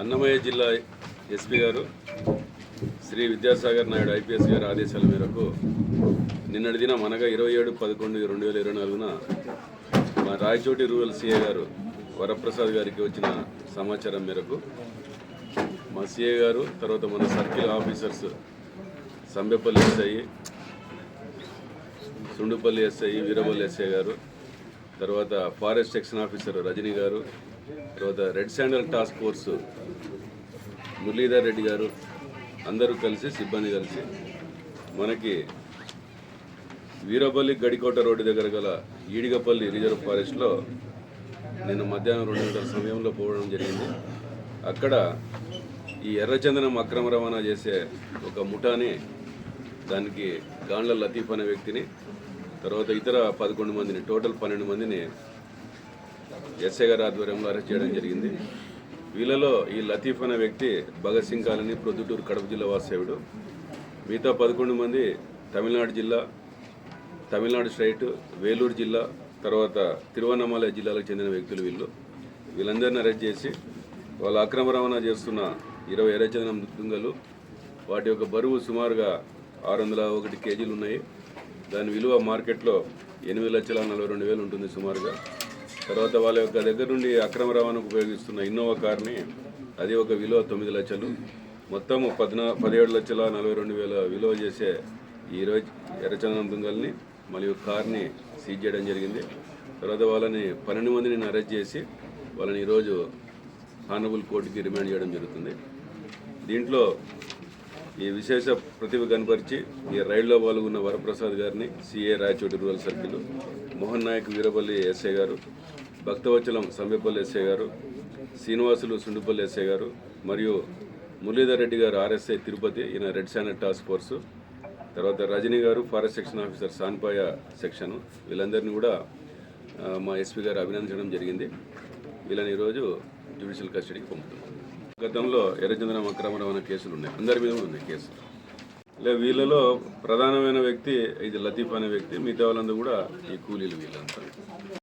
అన్నమయ్య జిల్లా ఎస్పీ గారు శ్రీ విద్యాసాగర్ నాయుడు ఐపీఎస్ గారి ఆదేశాల మేరకు నిన్నటి దినం అనగా ఇరవై ఏడు పదకొండు రెండు వేల ఇరవై నాలుగున మా రాయచోటి రూరల్ సీఏ గారు వరప్రసాద్ గారికి వచ్చిన సమాచారం మేరకు మా సీఏ గారు తర్వాత మన circle officers Sambepalli SI Sundupalli SI Veerapalli SI గారు తర్వాత ఫారెస్ట్ సెక్షన్ ఆఫీసర్ రజనీ గారు తర్వాత red sandal task force Muralidhar Reddy గారు అందరూ కలిసి సిబ్బంది కలిసి మనకి వీరపల్లి గడికోట రోడ్డు దగ్గర గల ఈడిగపల్లి రిజర్వ్ ఫారెస్ట్లో నిన్న మధ్యాహ్నం రెండు గంటల సమయంలో పోవడం జరిగింది. అక్కడ ఈ ఎర్రచందనం అక్రమ రవాణా చేసే ఒక ముఠాని దానికి గాండ్ల లతీఫ్ అనే వ్యక్తిని తర్వాత ఇతర పదకొండు మందిని టోటల్ పన్నెండు మందిని ఎస్ఐ గారి ఆధ్వర్యంలో అరెస్ట్ చేయడం జరిగింది. వీళ్ళలో ఈ లతీఫ్ అనే వ్యక్తి భగత్ సింగ్ కాలనీ ప్రొద్దుటూరు కడప జిల్లా వాసేవుడు మిగతా పదకొండు మంది తమిళనాడు జిల్లా తమిళనాడు స్టేట్ వేలూరు జిల్లా తర్వాత తిరువన్నమలై జిల్లాలకు చెందిన వ్యక్తులు వీళ్ళు. వీళ్ళందరినీ అరెస్ట్ చేసి వాళ్ళ అక్రమ రవాణా చేస్తున్న ఇరవై ఎర్రచందనం దుంగలు వాటి యొక్క బరువు సుమారుగా ఆరు వందల ఒకటి కేజీలు ఉన్నాయి. దాని విలువ మార్కెట్లో ఎనిమిది లక్షల నలభై రెండు వేలు ఉంటుంది సుమారుగా. తర్వాత వాళ్ళ యొక్క దగ్గర నుండి అక్రమ రవాణాకు ఉపయోగిస్తున్న ఇన్నోవా కార్ని అది ఒక విలువ తొమ్మిది లక్షలు. మొత్తం పద్నా పదిహేడు లక్షల నలభై రెండు వేల విలువ చేసే ఈ ఇరవై ఎర్రచందనం దుంగల్ని మరియు కార్ని సీజ్ చేయడం జరిగింది. తర్వాత వాళ్ళని పన్నెండు మందిని అరెస్ట్ చేసి వాళ్ళని ఈరోజు హానబుల్ కోర్టుకి రిమాండ్ చేయడం జరుగుతుంది. దీంట్లో ఈ విశేష ప్రతిభ కనపరిచి ఈ రైల్లో పాల్గొన్న వరప్రసాద్ గారిని CA Rayachoti rural circle Mohan Nayak Veerapalli SA గారు భక్తవచలం సమీపల్లి ఎస్ఏ గారు శ్రీనివాసులు సుండుపల్లి ఎస్ఏ గారు మరియు మురళీధర్ రెడ్డి గారు ఆర్ఎస్ఐ తిరుపతి ఈయన రెడ్ శానర్ టాస్క్ ఫోర్సు తర్వాత రజనీ గారు ఫారెస్ట్ సెక్షన్ ఆఫీసర్ సాన్పాయ సెక్షన్ వీళ్ళందరినీ కూడా మా ఎస్పీ గారు అభినందించడం జరిగింది. వీళ్ళని ఈరోజు జ్యుడిషియల్ కస్టడీకి పంపుతున్నాం. గతంలో ఎర్రచందనం అక్రమ రవాణా కేసులు ఉన్నాయి. అందరి మీద ఉన్నాయి కేసులు. లే వీళ్ళలో ప్రధానమైన వ్యక్తి ఇది లతీఫ్ అనే వ్యక్తి మిగతా వాళ్ళందరూ కూడా ఈ కూలీలు వీళ్ళంతా.